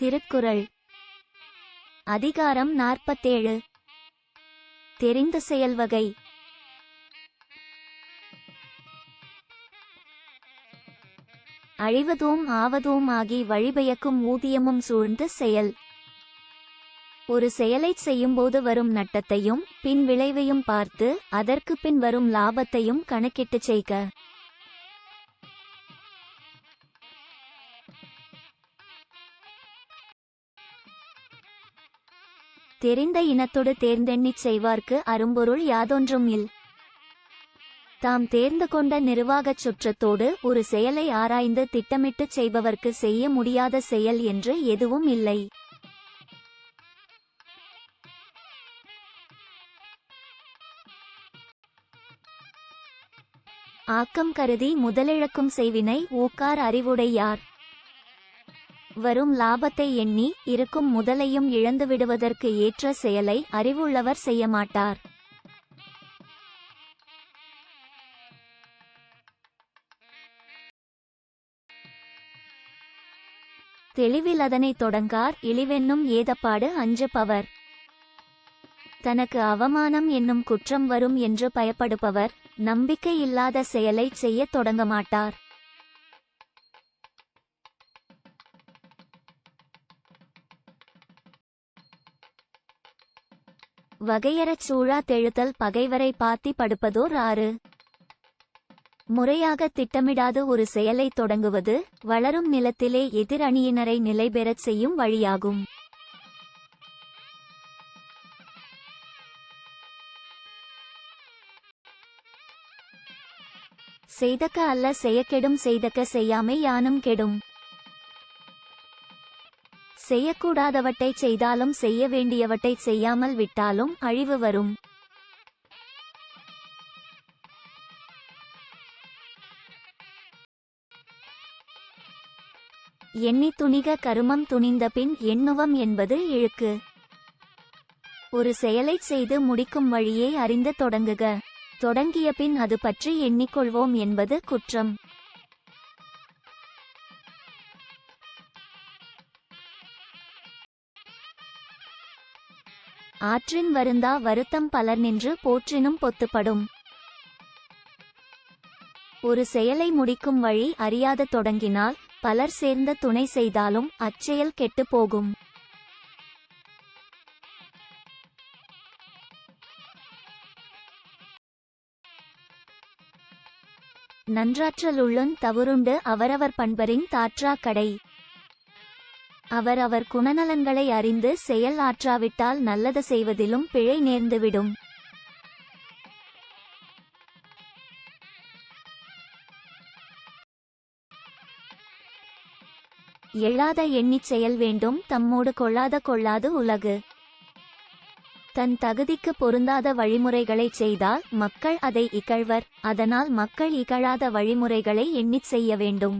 திருக்குறள். அதிகாரம் நாற்பத்தேழு. தெரிந்த செயல்வகை. அழிவதும் ஆவதும் ஆகி வழிபயக்கும் ஊதியமும் சூழ்ந்து செயல். ஒரு செயலை செய்யும்போது வரும் நட்டத்தையும் பின் விளைவையும் பார்த்து அதற்கு பின் வரும் லாபத்தையும் கணக்கிட்டு செய்க. தெரிந்த இனத்தொடு தேர்ந்தெண்ணிச் செய்வார்க்கு அரும்பொருள் யாதொன்றும் இல். தாம் தேர்ந்து கொண்ட நிர்வாகச் சுற்றத்தோடு ஒரு செயலை ஆராய்ந்து திட்டமிட்டுச் செய்பவர்க்கு செய்ய முடியாத செயல் என்று எதுவும் இல்லை. ஆக்கம் கருதி முதலிழக்கும் செய்வினை ஊக்கார் அறிவுடையார். வரும் லாபத்தை எண்ணி இருக்கும் முதலையும் இழந்து விடுவதற்கு ஏற்ற செயலை அறிவுள்ளவர் செய்ய மாட்டார். தெளிவில் அதனை தொடங்கார் இழிவென்னும் ஏதப்பாடு அஞ்சுபவர் தனக்கு அவமானம் என்னும் குற்றம் வரும் என்று பயப்படுபவர் நம்பிக்கை இல்லாத செயலை செய்யத் தொடங்க மாட்டார். வகையறச் சூழா தெழுதல் பகைவரை பாத்தி படுப்பதோர் ஆறு. முறையாக திட்டமிடாது ஒரு செயலை தொடங்குவது வளரும் நிலத்திலே எதிர் அணியினரை நிலைபெறச் செய்யும் வழியாகும். செய்தக்க அல்ல செய்யக்கெடும் செய்தக்க செய்யாமை யானும் கெடும். செய்யக்கூடாதவற்றை செய்தாலும் செய்ய வேண்டியவற்றை செய்யாமல் விட்டாலும் அழிவு வரும். எண்ணி துணிக கருமம் துணிந்தபின் எண்ணுவம் என்பது இழுக்கு. ஒரு செயலை செய்து முடிக்கும் வழியை அறிந்து தொடங்குக. தொடங்கிய பின் அது பற்றி எண்ணிக்கொள்வோம் என்பது குற்றம். ஆற்றின் வருந்தா வருத்தம் பலர் நின்று போற்றினும் பொத்துப்படும். ஒரு செயலை முடிக்கும் வழி அறியாத தொடங்கினால் பலர் சேர்ந்த துணை செய்தாலும் அச்செயல் கெட்டுப் போகும். நன்றாற்றலுள்ளுன் தவறுண்டு அவரவர் பண்பரின் தாற்றா கடை. அவர் அவர் குணநலன்களை அறிந்து செயல் ஆற்றாவிட்டால் நல்லது செய்வதிலும் பிழை நேர்ந்துவிடும். எழாத எண்ணிச் செயல் வேண்டும் தம்மோடு கொள்ளாத கொள்ளாது உலகு. தன் தகுதிக்கு பொருந்தாத வழிமுறைகளைச் செய்தால் மக்கள் அதை இகழ்வர் அதனால் மக்கள் இகழாத வழிமுறைகளை எண்ணிச் செய்ய வேண்டும்.